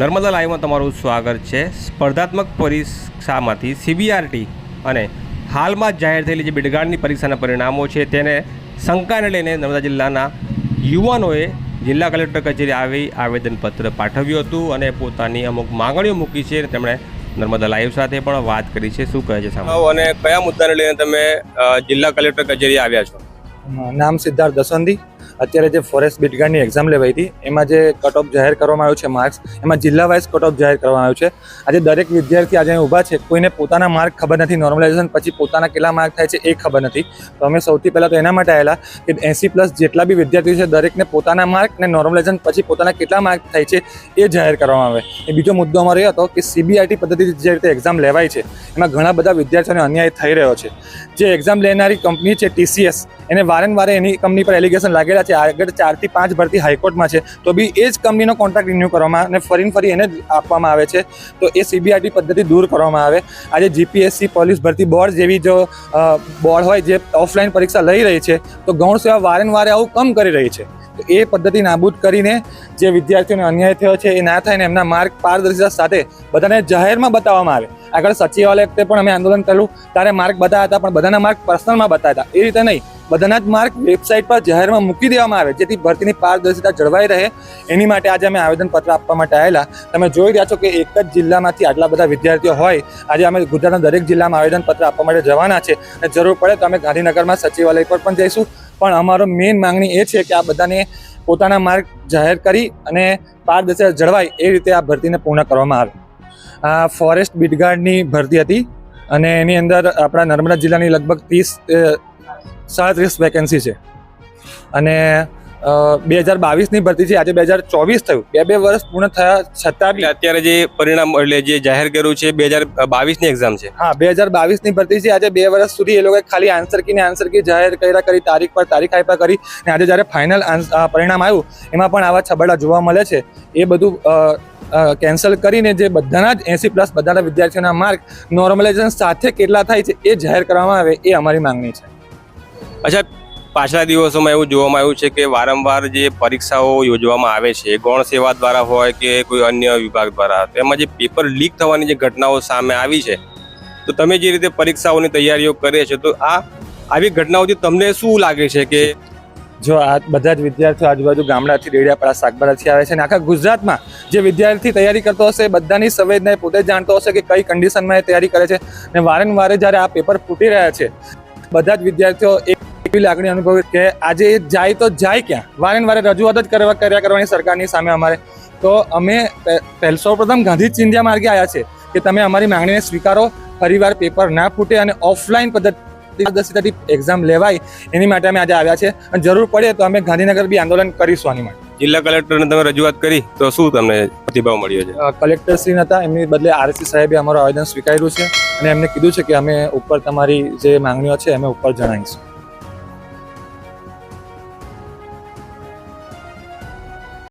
નર્મદા લાઈવમાં તમારું સ્વાગત છે. સ્પર્ધાત્મક પરીક્ષામાંથી સીબીઆરટી અને હાલમાં જ જાહેર થયેલી જે બિડગાડની પરીક્ષાના પરિણામો છે તેને શંકાને લઈને નર્મદા જિલ્લાના યુવાનોએ જિલ્લા કલેક્ટર કચેરી આવી આવેદનપત્ર પાઠવ્યું હતું અને પોતાની અમુક માંગણીઓ મૂકી છે અને તેમણે નર્મદા લાઈવ સાથે પણ વાત કરી છે. શું કહે છે સાંભળો અને કયા મુદ્દાને લઈને તમે જિલ્લા કલેક્ટર કચેરી આવ્યા છો? નામ સિદ્ધાર્થ દસંદી અત્યારે જે ફોરેસ્ટ બીટગાર્ડની એક્ઝામ લેવાઈ હતી, એમાં જે કટ ઓફ જાહેર કરવામાં આવ્યું છે માર્ક્સ એમાં જિલ્લા વાઇઝ કટ ઓફ જાહેર કરવામાં આવ્યું છે. આજે દરેક વિદ્યાર્થી આજે ઊભા છે, કોઈને પોતાના માર્ક ખબર નથી નોર્મલાઇઝેશન પછી પોતાના કેટલા માર્ક થાય છે એ ખબર નથી. તો અમે સૌથી પહેલાં તો એના માટે આવેલા કે એંસી પ્લસ જેટલા બી વિદ્યાર્થીઓ છે, દરેકને પોતાના માર્ક ને નોર્મલાઇઝેશન પછી પોતાના કેટલા માર્ક થાય છે એ જાહેર કરવામાં આવે. એ બીજો મુદ્દો અમારો એ હતો કે સીબીઆઈટી પદ્ધતિથી જે રીતે એક્ઝામ લેવાય છે, એમાં ઘણા બધા વિદ્યાર્થીઓને અન્યાય થઈ રહ્યો છે. જે એક્ઝામ લેનારી કંપની છે ટીસીએસ એને વારંવાર એની કંપની પર એલિગેશન લાગેલા છે. આગળ ચારથી પાંચ ભરતી હાઈકોર્ટમાં છે. તો બી એ જ કંપનીનો કોન્ટ્રાક્ટ રિન્યૂ કરવામાં અને ફરીને ફરી એને આપવામાં આવે છે. તો એ સીબીઆઈટી પદ્ધતિ દૂર કરવામાં આવે. આજે જીપીએસસી પોલીસ ભરતી બોર્ડ જેવી જો બોર્ડ હોય જે ઓફલાઈન પરીક્ષા લઈ રહી છે, તો ગૌણ સેવા વારંવાર આવું કમ કરી રહી છે. તો એ પદ્ધતિ નાબૂદ કરીને જે વિદ્યાર્થીઓને અન્યાય થયો છે, એ ના થાય ને એમના માર્ગ પારદર્શિતા સાથે બધાને જાહેરમાં બતાવવામાં આવે. આગળ સચિવાલય વખતે પણ અમે આંદોલન કર્યું. ત્યારે માર્ક બતાવ્યા હતા, પણ બધાના માર્ક પર્સનલમાં બતાવ્યા હતા. એ રીતે નહીં. બધાના જ માર્ક વેબસાઇટ પર જાહેરમાં મૂકી દેવામાં આવે, જેથી ભરતીની પારદર્શિતા જળવાઈ રહે. એની માટે આજે અમે આવેદનપત્ર આપવા માટે આવેલા. તમે જોઈ રહ્યા છો કે એક જ જિલ્લામાંથી આટલા બધા વિદ્યાર્થીઓ હોય. આજે અમે ગુજરાતના દરેક જિલ્લામાં આવેદનપત્ર આપવા માટે જવાના છે. અને જરૂર પડે તો અમે ગાંધીનગરમાં સચિવાલય પર પણ જઈશું. પણ અમારો મેઇન માંગણી એ છે કે આ બધાને પોતાના માર્ગ જાહેર કરી અને પારદર્શિતા જળવાય એ રીતે આ ભરતીને પૂર્ણ કરવામાં આવે. આ ફોરેસ્ટ બીટગાર્ડની ભરતી હતી. અને એની અંદર આપણા નર્મદા જિલ્લાની લગભગ ત્રીસ સાડત્રીસ વેકેન્સી છે. અને બે હજાર બાવીસની ભરતી છે આજે બે હજાર ચોવીસ થયું. બે બે વર્ષ પૂર્ણ થયા છતાં બી અત્યારે જે પરિણામ એટલે જે જાહેર કર્યું છે બે હજાર બાવીસની એક્ઝામ છે. હા બે હજાર બાવીસની ભરતી છે આજે બે વર્ષ સુધી એ લોકોએ ખાલી આન્સર કી ને આન્સર કી જાહેર કર્યા કરી તારીખ પર તારીખ આપ્યા કરી અને આજે જ્યારે ફાઇનલ પરિણામ આવ્યું એમાં પણ આવા છબડા જોવા મળે છે. એ બધું કેન્સલ કરીને જે બધાના જ એસી પ્લસ બધાના વિદ્યાર્થીઓના માર્ક નોર્મલાઇઝેશન સાથે કેટલા થાય છે એ જાહેર કરવામાં આવે એ અમારી માંગણી છે. અચ્છા, પાછલા દિવસોમાં એવું જોવામાં આવ્યું છે કે વારંવાર જે પરીક્ષાઓ યોજવામાં આવે છે, ગૌણ સેવા દ્વારા હોય કે કોઈ અન્ય વિભાગ દ્વારા, તેમાં જે પેપર લીક થવાની જે ઘટનાઓ સામે આવી છે, તો તમે જે રીતે પરીક્ષાઓની તૈયારીઓ કરે છે, તો આ આવી ઘટનાઓથી તમને શું લાગે છે કે જો આ બધા જ વિદ્યાર્થીઓ આજુબાજુ ગામડાથી, ડેડિયાપાડા શાકબારાથી આવે છે અને આખા ગુજરાતમાં જે વિદ્યાર્થી તૈયારી કરતો હશે બધાની સંવેદના પોતે જાણતો હશે કે કઈ કન્ડિશનમાં એ તૈયારી કરે છે. અને વારંવાર જ્યારે આ પેપર ફૂટી રહ્યા છે, બધા જ વિદ્યાર્થીઓ એવી લાગણી અનુભવી કે આજે જાય તો જાય ક્યાં? વારંવાર રજૂઆત જ કરવા કર્યા કરવાની સરકારની સામે અમારે. તો અમે પહેલ સૌપ્રથમ ગાંધી ચિંધ્યા માર્ગે આવ્યા છે કે તમે અમારી માંગણીને સ્વીકારો ફરીવાર પેપર ના ફૂટે અને ઓફલાઈન પદ્ધતિ પારદર્શિતાથી એક્ઝામ લેવાય એની માટે અમે આજે આવ્યા છે. અને જરૂર પડે તો અમે ગાંધીનગર બી આંદોલન કરીશું આની માટે. જિલ્લા કલેક્ટરને તમે રજૂઆત કરી તો શું તમને પ્રતિભાવ મળ્યો છે? કલેક્ટર શ્રી હતા એમની બદલે આરસી સાહેબે અમારું આવેદન સ્વીકાર્યું છે અને એમને કીધું છે કે અમે ઉપર તમારી જે માંગણીઓ છે અમે ઉપર જણાવીશું.